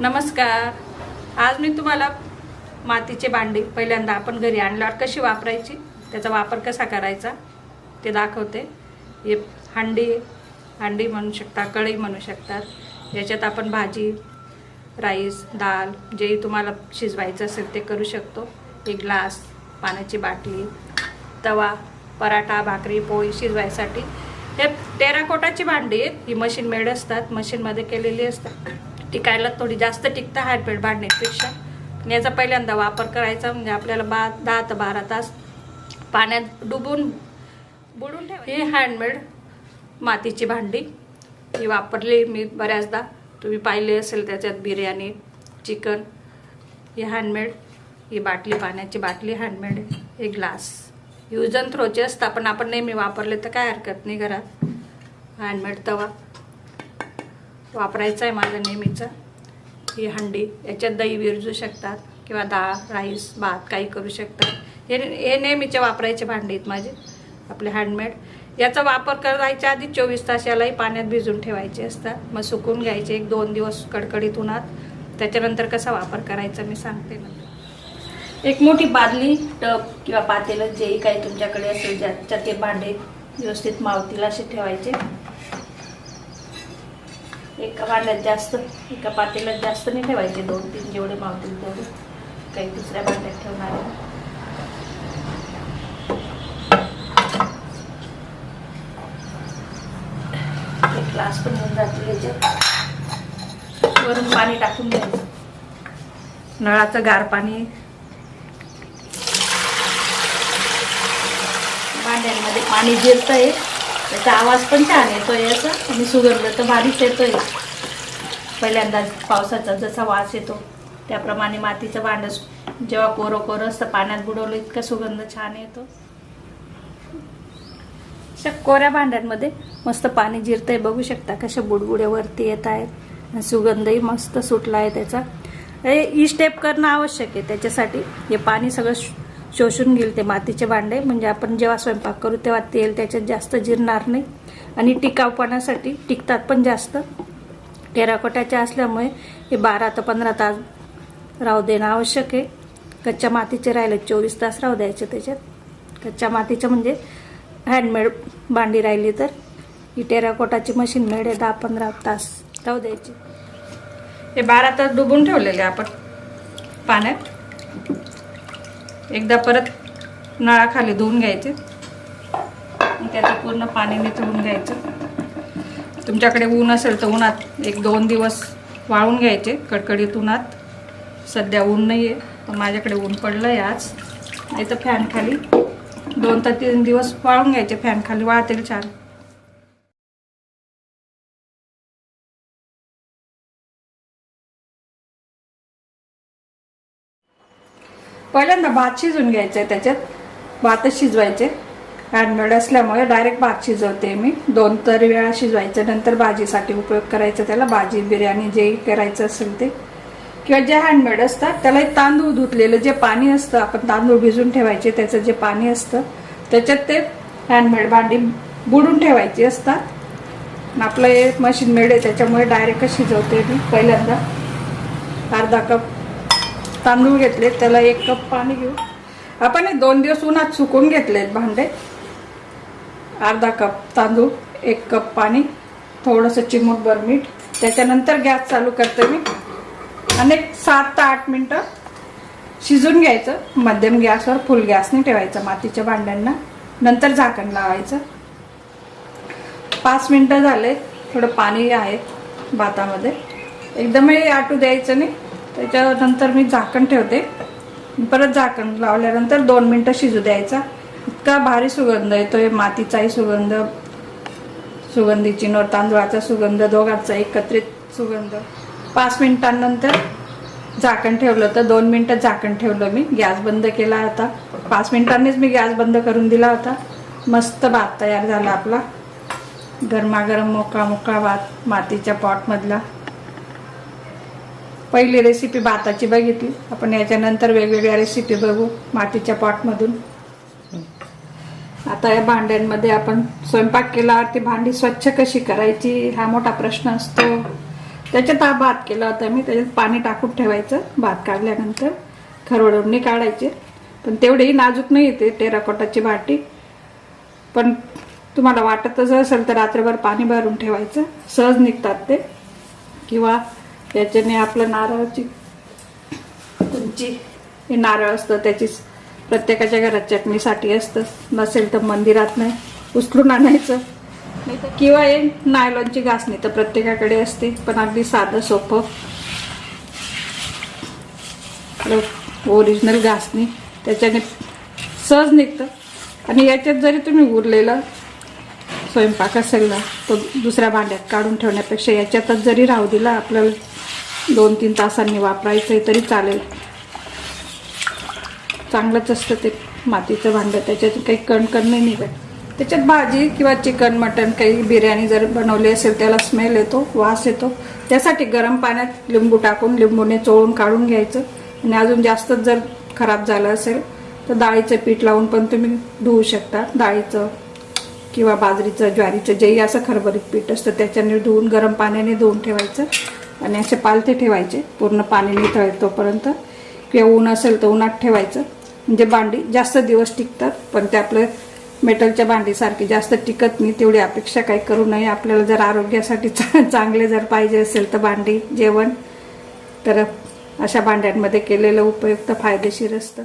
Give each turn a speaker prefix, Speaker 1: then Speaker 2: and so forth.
Speaker 1: नमस्कार. आज मी तुम्हाला मातीचे भांडी पहिल्यांदा आपण घरी आणल्यावर कशी वापरायची त्याचा वापर कसा करायचा ते दाखवते. हे हांडी हांडी म्हणू शकता कढई म्हणू शकतात याच्यात आपण भाजी राईस डाळ जेही तुम्हाला शिजवायचं असेल ते करू शकतो. एक ग्लास पाण्याची बाटली तवा पराठा भाकरी पोळी शिजवायसाठी. हे टेराकोटाची भांडी आहेत ही मशीन मेड असतात मशीनमध्ये केलेली असतात. टिकायला थोडी जास्त टिकतं हँडमेड भांडण्यापेक्षा. याचा पहिल्यांदा वापर करायचा म्हणजे आपल्याला बा दहा ते बारा तास पाण्यात डुबून बुडून ठेवा ही हँडमेड मातीची भांडी. ही वापरली मी बऱ्याचदा. तुम्ही पाहिले असेल त्याच्यात बिर्याणी चिकन. ही हँडमेड ही बाटली पाण्याची बाटली हँडमेड हे ग्लास यूज अँड थ्रोचे असतात पण आपण नेहमी वापरले तर काय हरकत नाही घरात. हँडमेड तवा. वापरायचा आहे माझा नेहमीचा. ही हंडी याच्यात दही विरजू शकतात किंवा डाळ राईस भात काही करू शकतात. हे हे नेहमीचे वापरायचे भांडे आहेत माझे आपले हँडमेड याचा वापर करायच्या आधी चोवीस तास यालाही पाण्यात भिजून ठेवायचे असतात. मग सुकून घ्यायचे एक दोन दिवस कडकडीत उन्हात. त्याच्यानंतर कसा वापर करायचा मी सांगते नंतर एक मोठी बादली टब किंवा पातेलं जेही काही तुमच्याकडे असेल ज्याच्या ते भांडे व्यवस्थित मावतील असे ठेवायचे. एका भांड्यात जास्त एका पातेल्यात जास्त नाही ठेवायचे. दोन तीन जेवढे मावतील तेवढे. काही दुसऱ्या भांड्यात ठेवणार आहे. एक ग्लास पण येऊन जातील याच्यात. वरून पाणी टाकून द्यायचं नळाचं गार पाणी. भांड्यांमध्ये पाणी जिरत आहे त्याचा आवाज पण छान येतोय असं. आणि सुगंध तर भारीच येतोय. पहिल्यांदा पावसाचा जसा वास येतो त्याप्रमाणे मातीचं भांडं जेव्हा कोरं कोरं असतं पाण्यात बुडवलं इतका सुगंध छान येतो. अशा कोऱ्या भांड्यांमध्ये मस्त पाणी जिरतंय बघू शकता कशा बुडबुड्यावरती येत आहेत. सुगंधही मस्त सुटला आहे त्याचा. हे ही स्टेप करणं आवश्यक आहे त्याच्यासाठी हे पाणी सगळं शोषून घेईल ते मातीचे भांडे. म्हणजे आपण जेव्हा स्वयंपाक करू तेव्हा तेल त्याच्यात जास्त जिरणार नाही. आणि टिकावपणासाठी टिकतात पण जास्त. टेराकोटाच्या असल्यामुळे हे बारा ते पंधरा तास राहू देणं आवश्यक आहे. कच्च्या मातीचे राहिले चोवीस तास राहू द्यायचे त्याच्यात. कच्च्या मातीचे म्हणजे हँडमेड भांडी राहिली तर. ही टेराकोटाची मशीन मेड आहे दहा पंधरा तास राहू द्यायची. हे बारा तास डुबून ठेवलेले आपण. पाण्यात. एकदा परत नळाखाली धुवून घ्यायचे. त्याचं पूर्ण पाणी निथळून घ्यायचं. तुमच्याकडे ऊन असेल तर उन्हात एक दोन दिवस वाळून घ्यायचे कडकडीत उन्हात. सध्या ऊन नाही आहे माझ्याकडे ऊन पडलं आहे आज. नाही तर फॅन खाली दोन ते तीन दिवस वाळून घ्यायचे फॅन खाली वाळतील छान. पहिल्यांदा भात शिजून घ्यायचं आहे त्याच्यात. भातच शिजवायचे. हँडमेड असल्यामुळे डायरेक्ट भात शिजवते मी. दोन तरी वेळा शिजवायचं. नंतर भाजीसाठी उपयोग करायचा त्याला. भाजी बिर्याणी जे करायचं असेल ते. किंवा जे हँडमेड असतात त्याला एक तांदूळ धुतलेलं जे पाणी असतं आपण तांदूळ भिजून ठेवायचे त्याचं जे पाणी असतं त्याच्यात ते हँडमेड भांडी बुडून ठेवायची असतात. आपलं हे मशीन मेड आहे त्याच्यामुळे डायरेक्टच शिजवते मी पहिल्यांदा. अर्धा कप तांदूळ घेतले त्याला एक कप पाणी घेऊ. आपण हे दोन दिवस उन्हात सुकून घेतलेत भांडे. अर्धा कप तांदूळ एक कप पाणी थोडंसं चिमूटभर मीठ त्याच्यानंतर गॅस चालू करते मी. आणि एक सात ते आठ मिनटं शिजून घ्यायचं. मध्यम गॅसवर फुल गॅसने ठेवायचं मातीच्या भांड्यांना. नंतर झाकण लावायचं. पाच मिनटं झाले थोडं पाणी आहे भातामध्ये एकदम हे आटू द्यायचं नाही. त्याच्यानंतर मी झाकण ठेवते. परत झाकण लावल्यानंतर दोन मिनटं शिजू द्यायचा. इतका भारी सुगंध येतोय मातीचाही सुगंध. सुगंधीची नोर तांदूळाचा सुगंध दोघांचा एकत्रित सुगंध. पाच मिनिटांनंतर झाकण ठेवलं तर दोन मिनटं झाकण ठेवलं मी. गॅस बंद केला होता. पाच मिनिटांनीच मी गॅस बंद करून दिला होता. मस्त भात तयार झाला आपला. गरमागरम मोकळा मोकळा भात मातीच्या पॉटमधला पहिली रेसिपी भाताची बघितली. आपण याच्यानंतर वेगवेगळ्या रेसिपी बघू मातीच्या पॉटमधून आता या भांड्यांमध्ये आपण स्वयंपाक केला ती भांडी स्वच्छ कशी करायची हा मोठा प्रश्न असतो.
Speaker 2: त्याच्यात हा भात केला होता मी त्याच्यात पाणी टाकून ठेवायचं भात काढल्यानंतर खरवडवणी काढायचे. पण तेवढेही नाजूक नाही येते टेराकोटाची भाटी पण तुम्हाला वाटतच असेल तर रात्रभर पाणी भरून ठेवायचं. सहज निघतात ते. किंवा याच्याने आपलं नारळाची तुमची हे नारळ असतं त्याची प्रत्येकाच्या घरात चटणीसाठी असतं. नसेल तर मंदिरात नाही उचलून आणायचं. नाही तर किंवा हे नायलॉनची घासणी तर प्रत्येकाकडे असते पण अगदी साधं सोपं. ओरिजिनल घासणी त्याच्याने सहज निघतं. आणि याच्यात जरी तुम्ही उरलेलं स्वयंपाक असेल ना तो दुसऱ्या भांड्यात काढून ठेवण्यापेक्षा याच्यातच जरी राहू दिला आपल्याला दोन तीन तासांनी वापरायचं आहे तरी चालेल. चांगलंच असतं ते मातीचं भांडं त्याच्यात काही कणकण नाही निघत. त्याच्यात भाजी किंवा चिकन मटन काही बिर्याणी जर बनवली असेल त्याला स्मेल येतो वास येतो. त्यासाठी गरम पाण्यात लिंबू टाकून लिंबूने चोळून काढून घ्यायचं. आणि अजून जास्तच जर खराब झालं असेल तर डाळीचं पीठ लावून पण तुम्ही धुवू शकता. डाळीचं किंवा बाजरीचं ज्वारीचं जेही असं खरबरीत पीठ असतं त्याच्याने धुवून गरम पाण्याने धुवून ठेवायचं. आणि असे पालथे ठेवायचे. पूर्ण पाणी निथळ तोपर्यंत. किंवा ऊन असेल तर उन्हात ठेवायचं. म्हणजे भांडी जास्त दिवस टिकतात पण ते आपलं मेटलच्या भांडीसारखी जास्त टिकत नाही तेवढी अपेक्षा काही करू नये. आपल्याला जर आरोग्यासाठी चांगले जर पाहिजे असेल तर भांडी जेवण. तर अशा भांड्यांमध्ये केलेलं उपयुक्त फायदेशीर असतं.